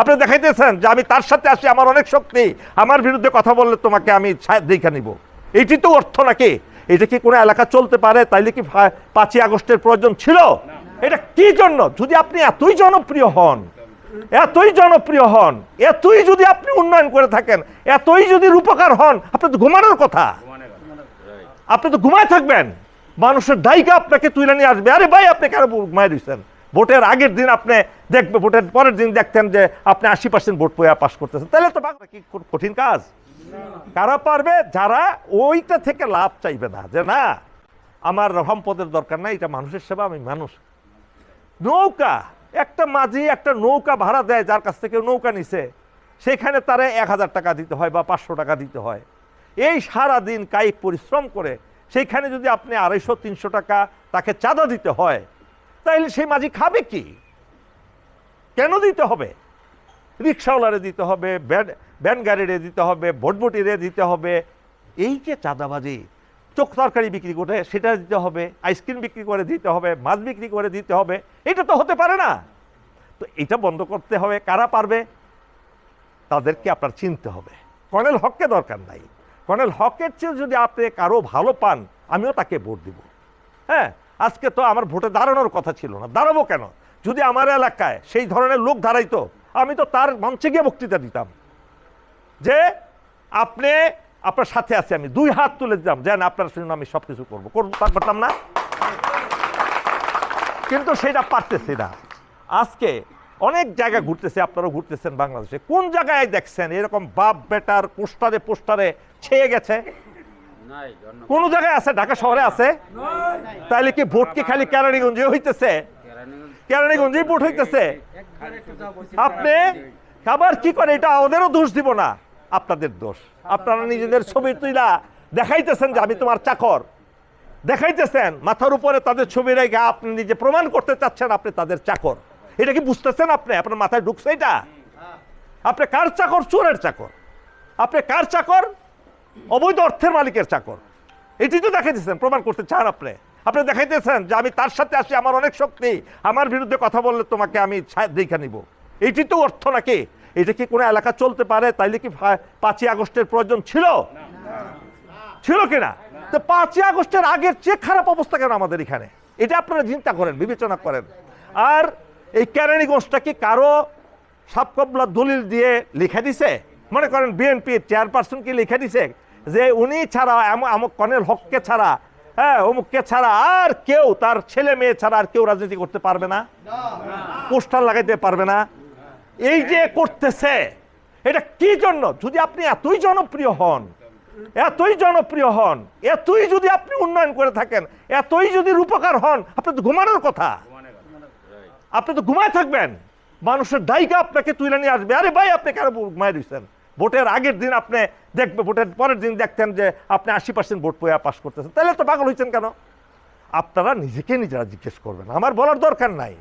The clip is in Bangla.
আপনি দেখাইতেছেন যে আমি তার সাথে আসি, আমার অনেক শক্তি। আমার বিরুদ্ধে কথা বললে তোমাকে আমি দেখে নিব। এটি তো অর্থ নাকি? এটা কি কোনো এলাকা চলতে পারে? তাইলে কি পাঁচই আগস্টের প্রয়োজন ছিল? এটা কি জন্য? যদি আপনি এতই জনপ্রিয় হন, এতই জনপ্রিয় হন, এতই যদি আপনি উন্নয়ন করে থাকেন, এতই যদি রূপকার হন, আপনি তো ঘুমানোর কথা। আপনি তো ঘুমায় থাকবেন। মানুষের দায়িকা আপনাকে তুলে নিয়ে আসবে। আরে ভাই, আপনি কেন ঘুমায় দিচ্ছেন ভোটের আগের দিন আপনি দেখবে, ভোটের পরের দিন দেখতেন যে আপনি আশি পার্সেন্ট ভোট পেয়ে পাস করতেছেন। তাহলে তো বাংলা কি কঠিন কাজ? কারা পারবে? যারা ওইটা থেকে লাভ চাইবে না, যে না, আমার সম্পদের দরকার নাই, এটা মানুষের সেবা, আমি মানুষ। নৌকা, একটা মাঝি একটা নৌকা ভাড়া দেয়, যার কাছ থেকে নৌকা নিছে, সেখানে তারে এক হাজার টাকা দিতে হয় বা পাঁচশো টাকা দিতে হয়। এই সারা দিন কায়িক পরিশ্রম করে সেইখানে যদি আপনি আড়াইশো, তিনশো টাকা তাকে চাঁদা দিতে হয় তাইলে সেই মাঝি খাবে কি? কেন দিতে হবে? রিক্সাওয়ালারে দিতে হবে ভ্যান ভ্যান গাড়িরে দিতে হবে ভটভটিরে দিতে হবে। এই যে চাঁদাবাজি, চোখ তরকারি বিক্রি করে সেটা দিতে হবে, আইসক্রিম বিক্রি করে দিতে হবে, মাছ বিক্রি করে দিতে হবে, এটা তো হতে পারে না। তো এটা বন্ধ করতে হবে, কারা পারবে? তাদেরকে আপনার চিনতে হবে। কর্নেল হককে দরকার নাই। কর্নেল হকের চেয়ে যদি আপনি কারও ভালো পান, আমিও তাকে ভোট দিব। হ্যাঁ? আজকে তো আমার ভোটে দাঁড়ানোর কথা ছিল না। দাঁড়াবো কেন? যদি আমার এলাকায় সেই ধরনের লোক দাঁড়াইতো, আমি তো তার মঞ্চে গিয়ে বক্তৃতা দিতাম। যে আপনি, আপনার সাথে আছি আমি, দুই হাত তুলে দিতাম, যেন আপনার জন্য আমি সব কিছু করব করব পারতাম না। কিন্তু সেটা পারতেছি না। আজকে অনেক জায়গা ঘুরতেছে, আপনারাও ঘুরতেছেন বাংলাদেশে। কোন জায়গায় দেখছেন এরকম বাপ বেটার পোস্টারে পোস্টারে ছেয়ে গেছে? কোন জায়গায় আছে? ঢাকা শহরে আছে? তাইলে কি ভোট কি খালি কেরানীগঞ্জে হইতেছে? কেরানীগঞ্জ কেরানীগঞ্জেই ভোট হইতেছে? আপনি আবার কি করে? এটা ওদেরও দোষ দিব না। আপনাদের দোষ। আপনারা নিজেদের ছবি তুইলা দেখাইতেছেন যে আমি তোমার চাকর। দেখাইতেছেন মাথার উপরে তাদের ছবি রেখে আপনি নিজে প্রমাণ করতে চাচ্ছেন আপনি তাদের চাকর। এটা কি বুঝতেছেন আপনি? আপনার মাথায় ঢুকছে এটা? আপনি কার চাকর? চোরের চাকর। আপনি কার চাকর? অবৈধ অর্থের মালিকের চাকর। এটি তো দেখাইতেছেন প্রমাণ করতে চান আপনি। আপনি দেখাইতেছেন যে আমি তার সাথে আসি, আমার অনেক শক্তি, আমার বিরুদ্ধে কথা বললে তোমাকে আমি দেখে নিব। এটি তো অর্থ নাকি? এটা কি কোনো এলাকা চলতে পারে? তাইলে কি পাঁচই আগস্টের প্রয়োজন ছিল? ছিল কিনা তো পাঁচই আগস্টের আগের চেয়ে খারাপ অবস্থা কেন আমাদের এখানে? এটা আপনারা চিন্তা করেন, বিবেচনা করেন। আর এই কেরানীগঞ্জটা কি কারও সাপকবলা দলিল দিয়ে লিখে দিছে? মনে করেন বিএনপির চেয়ারপারসন কি লিখে দিছে? যে উনি ছাড়া আমক কর্নেল হককে ছাড়া হ্যাঁ অমুককে ছাড়া আর কেউ, তার ছেলে মেয়ে ছাড়া আর কেউ রাজনীতি করতে পারবে না, পোস্টার লাগাইতে পারবে না। এই যে করতেছে, এটা কি জন্য? যদি আপনি এতই জনপ্রিয় হন, এতই জনপ্রিয় হন, এতই যদি আপনি উন্নয়ন করে থাকেন, এতই যদি রূপকার হন, আপনি তো ঘুমানোর কথা। আপনি তো ঘুমায় থাকবেন। মানুষের দায়িকা আপনাকে তুলে নিয়ে আসবে। আরে ভাই, আপনি কেন ঘুমায় দিচ্ছেন? ভোটের আগের দিন আপনি দেখবে, ভোটের পরের দিন দেখতেন যে আপনি আশি পার্সেন্ট ভোট পেয়ে পাস করতেছেন। তাহলে তো পাগল হয়েছেন কেন? আপনারা নিজেকে নিজেরা জিজ্ঞেস করবেন। আমার বলার দরকার নাই।